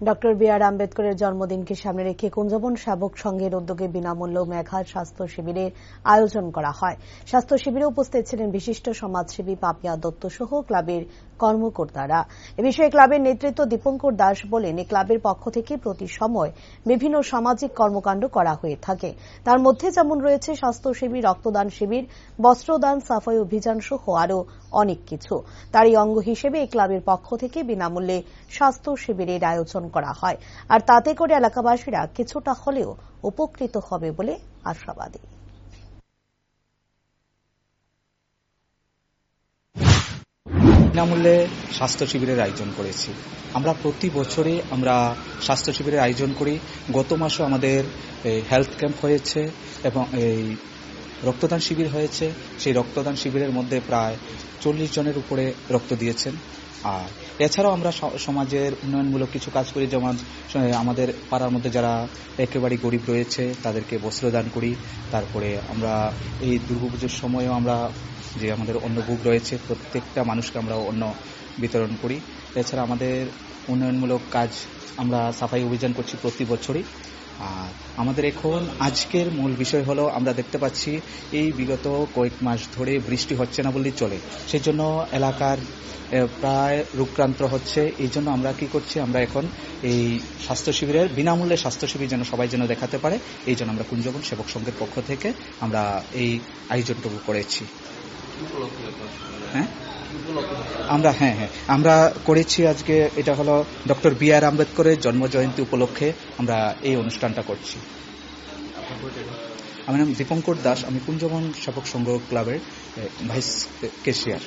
Doctor B আর আম্বেদকরের জন্মদিনকে সামনে রেখে কুঞ্জবন সাবক সংঘের উদ্যোগে বিনামূল্য মেঘা স্বাস্থ্য শিবিরের আয়োজন করা হয়। স্বাস্থ্য শিবিরে উপস্থিত ছিলেন বিশিষ্ট সমাজসেবী পাপিয়া দত্ত সহ ক্লাবের কর্মকর্তারা। এ বিষয়ে ক্লাবের নেতৃত্ব দীপঙ্কর দাস বলেন এই ক্লাবের পক্ষ থেকে প্রতি সময় বিভিন্ন সামাজিক কর্মকাণ্ড করা হয়ে থাকে। তার মধ্যে যেমন রয়েছে স্বাস্থ্য শিবির, রক্তদান শিবির, বস্ত্রদান, সাফাই অভিযান সহ আরও অনেক কিছু। তারই অঙ্গ হিসেবে এই ক্লাবের পক্ষ থেকে বিনামূল্যে স্বাস্থ্য শিবিরের আয়োজন করা হয়। আর তাতে করে এলাকাবাসীরা কিছুটা হলেও উপকৃত হবে বলে আশাবাদী। বিনামূল্যে স্বাস্থ্য শিবিরের আয়োজন করেছি। আমরা প্রতি বছরে আমরা স্বাস্থ্য শিবিরের আয়োজন করি। গত মাসে আমাদের হেলথ ক্যাম্প হয়েছে এবং এই রক্তদান শিবির হয়েছে। সেই রক্তদান শিবিরের মধ্যে প্রায় চল্লিশ জনের উপরে রক্ত দিয়েছেন। আর এছাড়াও আমরা সমাজের উন্নয়নমূলক কিছু কাজ করি, যেমন আমাদের পাড়ার মধ্যে যারা একেবারে গরিব রয়েছে, তাদেরকে বস্ত্রদান করি। তারপরে আমরা এই দুর্গাপুজোর সময়ও আমরা যে আমাদের অন্নভোগ রয়েছে, প্রত্যেকটা মানুষকে আমরা অন্ন বিতরণ করি। এছাড়া আমাদের উন্নয়নমূলক কাজ আমরা সাফাই অভিযান করছি প্রতি বছরই। আর আমাদের এখন আজকের মূল বিষয় হলো, আমরা দেখতে পাচ্ছি এই বিগত কয়েক মাস ধরে বৃষ্টি হচ্ছে না বললেই চলে। সেই জন্য এলাকার প্রায় রূপক্রান্ত হচ্ছে। এই জন্য আমরা কি করছি, আমরা এখন এই স্বাস্থ্য শিবিরের বিনামূল্যে স্বাস্থ্য শিবির যেন সবাই যেন দেখাতে পারে, এই জন্য আমরা কুঞ্জবন সেবক সংঘের পক্ষ থেকে আমরা এই আয়োজনটুকু করেছি। হ্যাঁ? আমরা হ্যাঁ হ্যাঁ। আমরা করেছি আজকে, এটা হলো ডক্টর বি আর আম্বেদকরের জন্ম জয়ন্তী উপলক্ষে আমরা এই অনুষ্ঠানটা করছি। আমার নাম দীপঙ্কর দাস, আমি কুঞ্জবন সাবক সংগ্রহ ক্লাবের ভাইস কেশিয়ার।